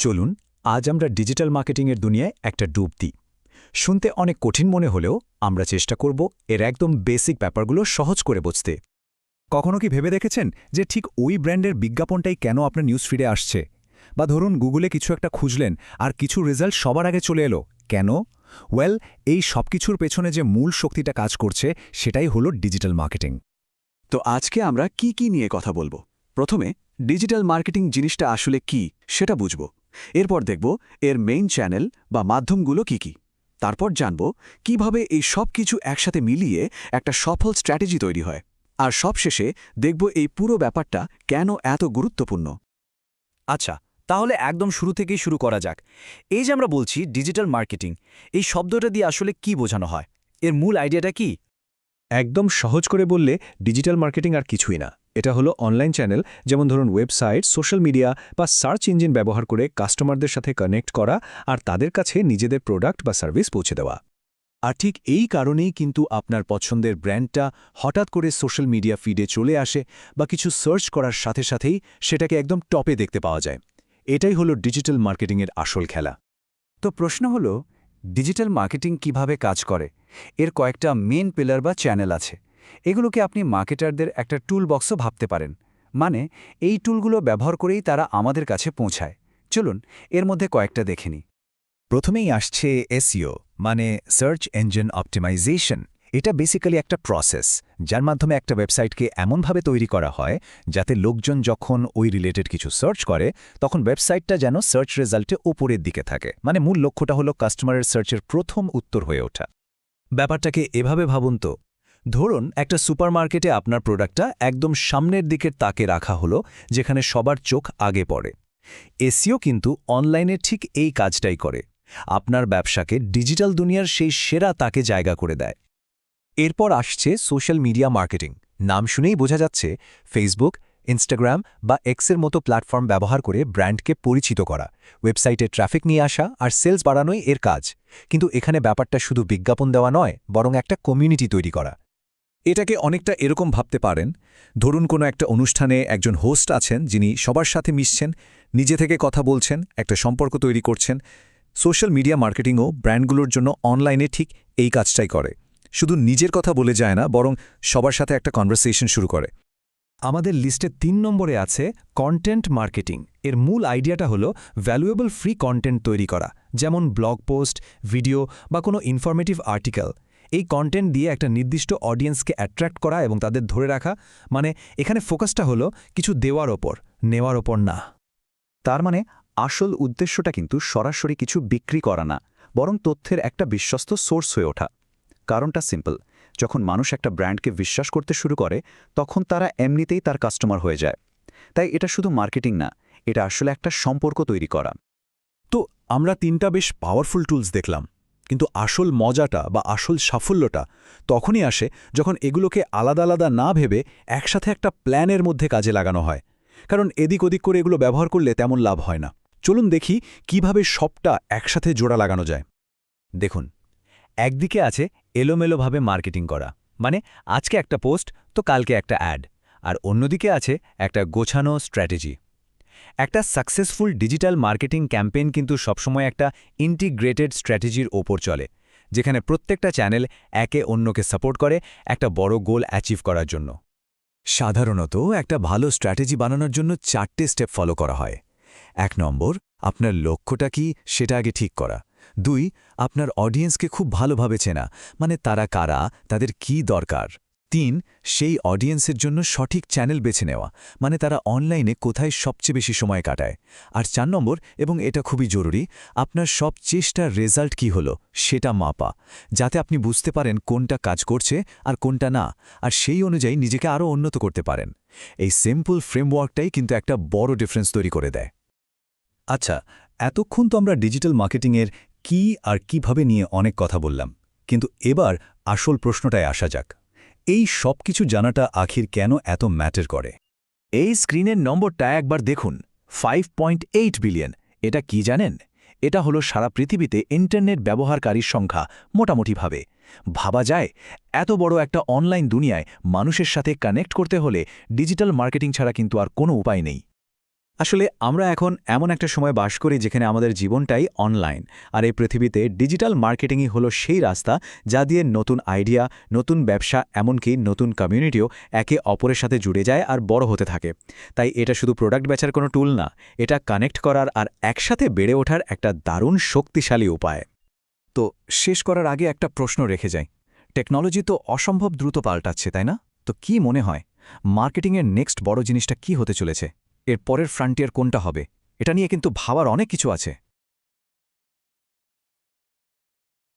চলুন, আজ আমরা ডিজিটাল মার্কেটিংয়ের দুনিয়ায় একটা ডুব দিই। শুনতে অনেক কঠিন মনে হলেও আমরা চেষ্টা করব এর একদম বেসিক ব্যাপারগুলো সহজ করে বুঝতে। কখনো কি ভেবে দেখেছেন যে ঠিক ওই ব্র্যান্ডের বিজ্ঞাপনটাই কেন আপনার নিউজ ফিডে আসছে? বা ধরুন, গুগলে কিছু একটা খুঁজলেন আর কিছু রেজাল্ট সবার আগে চলে এলো। কেন? ওয়েল, এই সব কিছুর পেছনে যে মূল শক্তিটা কাজ করছে সেটাই হলো ডিজিটাল মার্কেটিং। তো আজকে আমরা কি কি নিয়ে কথা বলব? প্রথমে, ডিজিটাল মার্কেটিং জিনিসটা আসলে কি সেটা বুঝব। এরপর দেখব এর মেইন চ্যানেল বা মাধ্যমগুলো কি কি। তারপর জানব কীভাবে এই সব কিছু একসাথে মিলিয়ে একটা সফল স্ট্র্যাটেজি তৈরি হয়। আর সবশেষে দেখব এই পুরো ব্যাপারটা কেন এত গুরুত্বপূর্ণ। আচ্ছা তাহলে একদম শুরু থেকেই শুরু করা যাক। এই যে আমরা বলছি ডিজিটাল মার্কেটিং এই শব্দটা দিয়ে আসলে কি বোঝানো হয়? এর মূল আইডিয়াটা কি? একদম সহজ করে বললে ডিজিটাল মার্কেটিং আর কিছুই না। এটা হলো অনলাইন চ্যানেল যেমন ধরুন ওয়েবসাইট সোশ্যাল মিডিয়া বা সার্চ ইঞ্জিন ব্যবহার করে কাস্টমারদের সাথে কানেক্ট করা আর তাদের কাছে নিজেদের প্রোডাক্ট বা সার্ভিস পৌঁছে দেওয়া। আর ঠিক এই কারণেই কিন্তু আপনার পছন্দের ব্র্যান্ডটা হঠাৎ করে সোশ্যাল মিডিয়া ফিডে চলে আসে বা কিছু সার্চ করার সাথে সাথেই সেটাকে একদম টপে দেখতে পাওয়া যায়। এটাই হলো ডিজিটাল মার্কেটিংয়ের আসল খেলা। তো প্রশ্ন হল ডিজিটাল মার্কেটিং কীভাবে কাজ করে? এর কয়েকটা মেন পিলার বা চ্যানেল আছে। এগুলোকে আপনি মার্কেটারদের একটা টুল বক্সও ভাবতে পারেন। মানে এই টুলগুলো ব্যবহার করেই তারা আমাদের কাছে পৌঁছায়। চলুন, এর মধ্যে কয়েকটা দেখে নিই। প্রথমেই আসছে এসইও মানে সার্চ ইঞ্জিন অপটিমাইজেশন এটা বেসিক্যালি একটা প্রসেস যার মাধ্যমে একটা ওয়েবসাইটকে এমনভাবে তৈরি করা হয়, যাতে লোকজন যখন ওই রিলেটেড কিছু সার্চ করে, তখন ওয়েবসাইটটা যেন সার্চ রেজাল্টে ওপরের দিকে থাকে। মানে মূল লক্ষ্যটা হলো কাস্টমারের সার্চের প্রথম উত্তর হয়ে ওঠা। ব্যাপারটাকে এভাবে ভাবুন তো ধরুন, একটা সুপারমার্কেটে আপনার প্রোডাক্টটা একদম সামনের দিকের তাকে রাখা হলো, যেখানে সবার চোখ আগে পড়ে। এসিও কিন্তু অনলাইনে ঠিক এই কাজটাই করে। আপনার ব্যবসাকে ডিজিটাল দুনিয়ার সেই সেরা তাকে জায়গা করে দেয়। এরপর আসছে সোশ্যাল মিডিয়া মার্কেটিং। নাম শুনেই বোঝা যাচ্ছে, ফেসবুক, ইনস্টাগ্রাম বা এক্সের মতো প্ল্যাটফর্ম ব্যবহার করে ব্র্যান্ডকে পরিচিত করা। ওয়েবসাইটে ট্রাফিক নিয়ে আসা আর সেলস বাড়ানোই এর কাজ। কিন্তু এখানে ব্যাপারটা শুধু বিজ্ঞাপন দেওয়া নয়, বরং একটা কমিউনিটি তৈরি করা। এটাকে অনেকটা এরকম ভাবতে পারেন। ধরুন কোনো একটা অনুষ্ঠানে একজন হোস্ট আছেন, যিনি সবার সাথে মিশছেন, নিজে থেকে কথা বলছেন, একটা সম্পর্ক তৈরি করছেন। সোশ্যাল মিডিয়া মার্কেটিংও ব্র্যান্ডগুলোর জন্য অনলাইনে ঠিক এই কাজটাই করে। শুধু নিজের কথা বলে যায় না, বরং সবার সাথে একটা কনভারসেশন শুরু করে। আমাদের লিস্টে তিন নম্বরে আছে কন্টেন্ট মার্কেটিং এর মূল আইডিয়াটা হলো ভ্যালুয়েবল ফ্রি কন্টেন্ট তৈরি করা, যেমন ব্লগ পোস্ট ভিডিও বা কোনো ইনফরমেটিভ আর্টিকেল এই কন্টেন্ট দিয়ে একটা নির্দিষ্ট অডিয়েন্সকে অ্যাট্রাক্ট করা এবং তাদের ধরে রাখা মানে এখানে ফোকাসটা হলো কিছু দেওয়ার ওপর, নেওয়ার ওপর না। তার মানে আসল উদ্দেশ্যটা কিন্তু সরাসরি কিছু বিক্রি করা না, বরং তথ্যের একটা বিশ্বস্ত সোর্স হয়ে ওঠা। কারণটা সিম্পল যখন মানুষ একটা ব্র্যান্ডকে বিশ্বাস করতে শুরু করে, তখন তারা এমনিতেই তার কাস্টমার হয়ে যায়। তাই এটা শুধু মার্কেটিং না, এটা আসলে একটা সম্পর্ক তৈরি করা। তো আমরা তিনটা বেশ পাওয়ারফুল টুলস দেখলাম। কিন্তু আসল মজাটা বা আসল সাফল্যটা তখনই আসে যখন এগুলোকে আলাদা আলাদা না ভেবে একসাথে একটা প্ল্যানের মধ্যে কাজে লাগানো হয়। কারণ এদিক ওদিক করে এগুলো ব্যবহার করলে তেমন লাভ হয় না। চলুন দেখি কীভাবে সবটা একসাথে জোড়া লাগানো যায়। দেখুন, একদিকে আছে এলোমেলোভাবে মার্কেটিং করা মানে আজকে একটা পোস্ট, তো কালকে একটা অ্যাড, আর অন্যদিকে আছে একটা গোছানো স্ট্র্যাটেজি। একটা সাকসেসফুল ডিজিটাল মার্কেটিং ক্যাম্পেইন কিন্তু সবসময় একটা ইন্টিগ্রেটেড স্ট্র্যাটেজির ওপর চলে, যেখানে প্রত্যেকটা চ্যানেল একে অন্যকে সাপোর্ট করে একটা বড় গোল অ্যাচিভ করার জন্য। সাধারণত একটা ভালো স্ট্র্যাটেজি বানানোর জন্য চারটে স্টেপ ফলো করা হয়। এক নম্বর, আপনার লক্ষ্যটা কি সেটা আগে ঠিক করা। দুই, আপনার অডিয়েন্সকে খুব ভালোভাবে চেনা মানে তারা কারা, তাদের কি দরকার। তিন, সেই অডিয়েন্সের জন্য সঠিক চ্যানেল বেছে নেওয়া মানে তারা অনলাইনে কোথায় সবচেয়ে বেশি সময় কাটায়। আর চার নম্বর, এবং এটা খুবই জরুরি, আপনার সব চেষ্টার রেজাল্ট কি হলো, সেটা মাপা, যাতে আপনি বুঝতে পারেন কোনটা কাজ করছে আর কোনটা না, আর সেই অনুযায়ী নিজেকে আরও উন্নত করতে পারেন। এই সিম্পল ফ্রেমওয়ার্কটাই কিন্তু একটা বড় ডিফারেন্স তৈরি করে দেয়। আচ্ছা এতক্ষণ তো আমরা ডিজিটাল মার্কেটিংয়ের কি আর কীভাবে নিয়ে অনেক কথা বললাম, কিন্তু এবার আসল প্রশ্নটায় আসা যাক। এই সব কিছু জানাটা আখির কেন এত ম্যাটার করে? এই স্ক্রিনের নম্বরটা একবার দেখুন ফাইভ বিলিয়ন এটা কি জানেন? এটা হলো সারা পৃথিবীতে ইন্টারনেট ব্যবহারকারীর সংখ্যা মোটামুটিভাবে। ভাবা যায়, এত বড় একটা অনলাইন দুনিয়ায় মানুষের সাথে কানেক্ট করতে হলে ডিজিটাল মার্কেটিং ছাড়া কিন্তু আর কোনো উপায় নেই। আসলে আমরা এখন এমন একটা সময় বাস করি যেখানে আমাদের জীবনটাই অনলাইন আর এই পৃথিবীতে ডিজিটাল মার্কেটিংই হলো সেই রাস্তা যা দিয়ে নতুন আইডিয়া নতুন ব্যবসা, এমনকি নতুন কমিউনিটিও একে অপরের সাথে জুড়ে যায় আর বড় হতে থাকে। তাই এটা শুধু প্রোডাক্ট বেচার কোনো টুল না, এটা কানেক্ট করার আর একসাথে বেড়ে ওঠার একটা দারুণ শক্তিশালী উপায়। তো শেষ করার আগে একটা প্রশ্ন রেখে যাই। টেকনোলজি তো অসম্ভব দ্রুত পাল্টাচ্ছে, তাই না? তো কি মনে হয়? মার্কেটিংয়ের নেক্সট বড় জিনিসটা কি হতে চলেছে? এর পরের ফ্রন্টিয়ার কোনটা হবে? এটা নিয়ে কিন্তু ভাবার অনেক কিছু আছে।